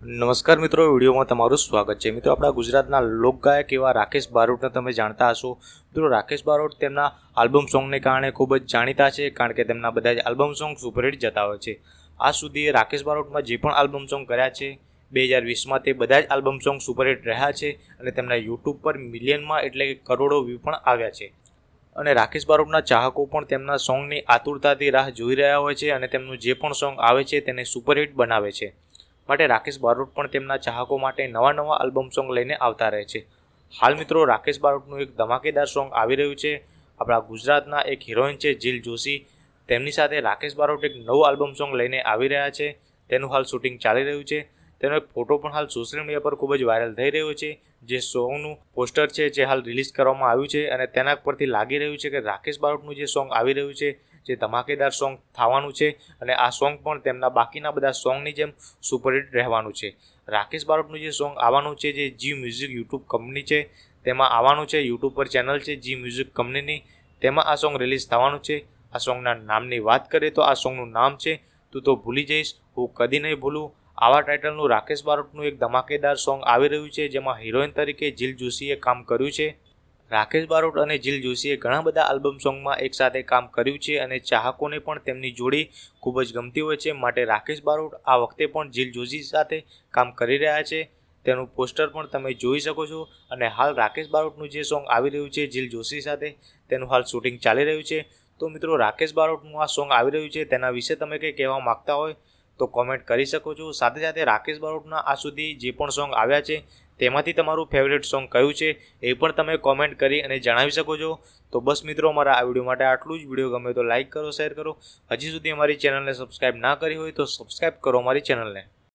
નમસ્કાર મિત્રો, વિડીયોમાં તમારું સ્વાગત છે. મિત્રો, આપણા ગુજરાતના લોકગાયક એવા રાકેશ બારોટને તમે જાણતા હશો. મિત્રો, રાકેશ બારોટ તેમના આલ્બમ સોંગને કારણે ખૂબ જ જાણીતા છે, કારણ કે તેમના બધા જ આલ્બમ સોંગ સુપરહિટ જતા હોય છે. આ સુધી રાકેશ બારોટમાં જે પણ આલ્બમ સોંગ કર્યા છે, બે હજાર વીસમાં તે બધા જ આલ્બમ સોંગ સુપરહિટ રહ્યા છે અને તેમના યુટ્યુબ પર મિલિયનમાં એટલે કે કરોડો વ્યૂ પણ આવ્યા છે. અને રાકેશ બારોટના ચાહકો પણ તેમના સોંગની આતુરતાથી રાહ જોઈ રહ્યા હોય છે અને તેમનું જે પણ સોંગ આવે છે તેને સુપરહિટ બનાવે છે. માટે રાકેશ બારોટ પણ તેમના ચાહકો માટે નવા નવા આલ્બમ સોંગ લઈને આવતા રહે છે. હાલ મિત્રો રાકેશ બારોટનું એક ધમાકેદાર સોંગ આવી રહ્યું છે. આપણા ગુજરાતના એક હિરોઈન છે જીલ જોશી. તેમની સાથે રાકેશ બારોટ એક નવું આલ્બમ સોંગ લઈને આવી રહ્યા છે. તેનું હાલ શૂટિંગ ચાલી રહ્યું છે. તેનો એક ફોટો પણ હાલ સોશિયલ મીડિયા પર ખૂબ જ વાયરલ થઈ રહ્યો છે. જે સોંગનું પોસ્ટર છે જે હાલ રિલીઝ કરવામાં આવ્યું છે અને તેના પરથી લાગી રહ્યું છે કે રાકેશ બારોટનું જે સોંગ આવી રહ્યું છે જે ધમાકેદાર સોંગ થવાનું છે અને આ સોંગ પણ તેમના બાકીના બધા સોંગની જેમ સુપરહિટ રહેવાનું છે. રાકેશ બારોટનું જે સોંગ આવવાનું છે જે જી મ્યુઝિક યુટ્યુબ કંપની છે, તેમાં આવવાનું છે, યુટ્યુબ પર ચેનલ છે જી મ્યુઝિક કંપનીની, તેમાં આ સોંગ રિલીઝ થવાનું છે. આ સોંગના નામની વાત કરીએ તો આ સોંગનું નામ છે, તું તો ભૂલી જઈશ, હું કદી નહીં ભૂલું. આવા ટાઇટલનું રાકેશ બારોટનું એક ધમાકેદાર સોંગ આવી રહ્યું છે, જેમાં હિરોઈન તરીકે જીલ જોશીએ કામ કર્યું છે. રાકેશ બારોટ અને જીલ જોશીએ ઘણા બધા આલ્બમ સોંગમાં એકસાથે કામ કર્યું છે અને ચાહકોને પણ તેમની જોડી ખૂબ જ ગમતી હોય છે. માટે રાકેશ બારોટ આ વખતે પણ જીલ જોશી સાથે કામ કરી રહ્યા છે. તેનું પોસ્ટર પણ તમે જોઈ શકો છો. અને હાલ રાકેશ બારોટનું જે સોંગ આવી રહ્યું છે જીલ જોશી સાથે, તેનું હાલ શૂટિંગ ચાલી રહ્યું છે. તો મિત્રો, રાકેશ બારોટનું આ સોંગ આવી રહ્યું છે, તેના વિશે તમે કંઈ કહેવા માગતા હોય તો કોમેન્ટ કરી શકો છો. સાથે સાથે રાકેશ બારોટના આ સુધી જે પણ સોંગ આવ્યા છે, તેમાંથી તમારું ફેવરેટ સોંગ કયું છે, એ પણ તમે કોમેન્ટ કરી અને જણાવી શકો છો. તો બસ મિત્રો, અમારા આ વીડિયો માટે આટલું જ. વીડિયો ગમે તો લાઇક કરો શેર કરો. હજી સુધી અમારી ચેનલને સબસ્ક્રાઈબ ના કરી હોય તો સબસ્ક્રાઈબ કરો અમારી ચેનલને.